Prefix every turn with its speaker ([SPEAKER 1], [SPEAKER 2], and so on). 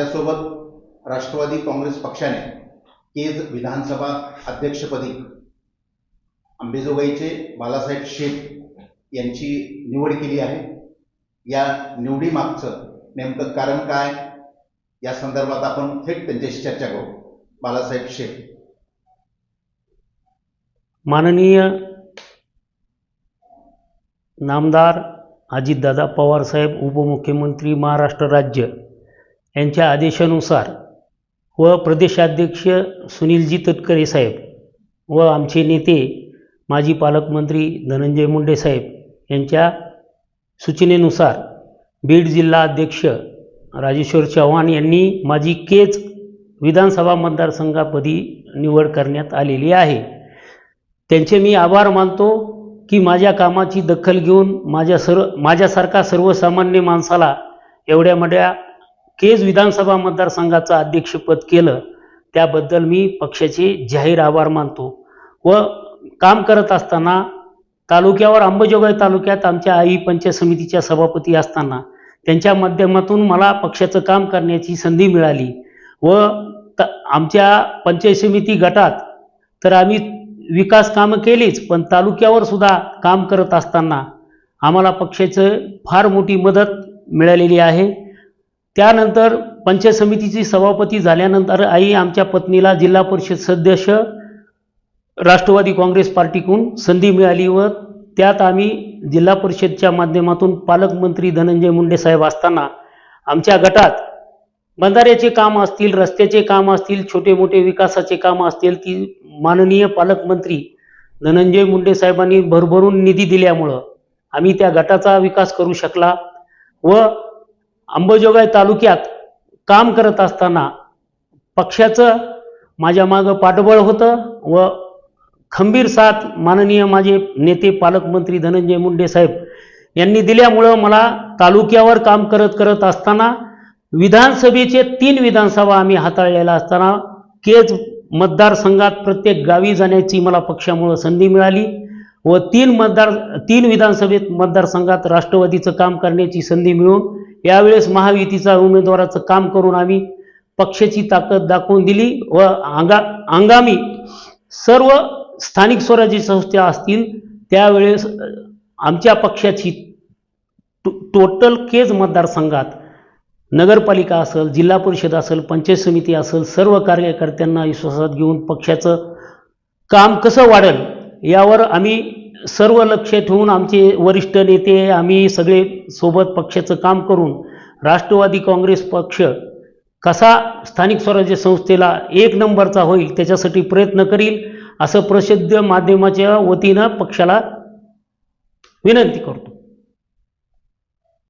[SPEAKER 1] आपल्यासोबत राष्ट्रवादी काँग्रेस पक्षाने केज विधानसभा अध्यक्षपदी अंबेजोगाईचे बालासाहेब शेख यांची निवड केली आहे. या निवडीमागचं नेमकं कारण काय? या संदर्भात आपण थेट त्यांच्याशी चर्चा करू. बालासाहेब शेख.
[SPEAKER 2] माननीय नामदार अजितदादा पवारसाहेब उपमुख्यमंत्री महाराष्ट्र राज्य यांच्या आदेशानुसार व प्रदेशाध्यक्ष सुनीलजी तटकरे साहेब व आमचे नेते माजी पालकमंत्री धनंजय मुंडे साहेब यांच्या सूचनेनुसार बीड जिल्हा अध्यक्ष राजेश्वर चव्हाण यांनी माझी केच विधानसभा मतदारसंघापदी निवड करण्यात आलेली आहे. त्यांचे मी आभार मानतो की माझ्या कामाची दखल घेऊन माझ्या सर्व माझ्यासारखा सर्वसामान्य माणसाला एवढ्या मोठ्या केज विधानसभा मतदारसंघाचं अध्यक्षपद केलं त्याबद्दल मी पक्षाचे जाहीर आभार मानतो. व काम करत असताना तालुक्यावर अंबजोगाई तालुक्यात आमच्या आई पंचायत समितीच्या सभापती असताना त्यांच्या माध्यमातून मला पक्षाचं काम करण्याची संधी मिळाली. व त आमच्या पंचायत समिती गटात तर आम्ही विकास कामं केलीच पण तालुक्यावर सुद्धा काम करत असताना आम्हाला पक्षाचं फार मोठी मदत मिळालेली आहे. त्यानंतर पंचायत समितीची सभापती झाल्यानंतर आई आमच्या पत्नीला जिल्हा परिषद सदस्य राष्ट्रवादी काँग्रेस पार्टीकडून संधी मिळाली व त्यात आम्ही जिल्हा परिषदच्या माध्यमातून पालकमंत्री धनंजय मुंडे साहेब असताना आमच्या गटात बंधाऱ्याचे काम असतील रस्त्याचे काम असतील छोटे मोठे विकासाचे कामं असतील ती माननीय पालकमंत्री धनंजय मुंडे साहेबांनी भरभरून निधी दिल्यामुळं आम्ही त्या गटाचा विकास करू शकला व अंबजोगाई तालुक्यात काम करत असताना पक्षाचं माझ्या मागं पाठबळ होतं व खंबीर साथ माननीय माझे नेते पालकमंत्री धनंजय मुंडे साहेब यांनी दिल्यामुळं मला तालुक्यावर काम करत करत असताना विधानसभेचे तीन विधानसभा आम्ही हाताळलेला असताना केज मतदारसंघात प्रत्येक गावी जाण्याची मला पक्षामुळं संधी मिळाली व तीन मतदार तीन विधानसभेत मतदारसंघात राष्ट्रवादीचं काम करण्याची संधी मिळून यावेळेस महायुतीचा उमेदवाराचं काम करून आम्ही पक्षाची ताकद दाखवून दिली व आंगा आंगामी सर्व स्थानिक स्वराज्य संस्था असतील त्यावेळेस आमच्या पक्षाची टो टोटल केज मतदारसंघात नगरपालिका असेल जिल्हा परिषद असेल पंचायत समिती असेल सर्व कार्यकर्त्यांना विश्वासात घेऊन पक्षाचं काम कसं वाढेल यावर आम्ही सर्व लक्ष ठेवून आमचे वरिष्ठ नेते आम्ही सगळे सोबत पक्षाचं काम करून राष्ट्रवादी काँग्रेस पक्ष कसा स्थानिक स्वराज्य संस्थेला एक नंबरचा होईल त्याच्यासाठी प्रयत्न करील असं प्रसिद्ध माध्यमाच्या वतीनं पक्षाला विनंती करतो.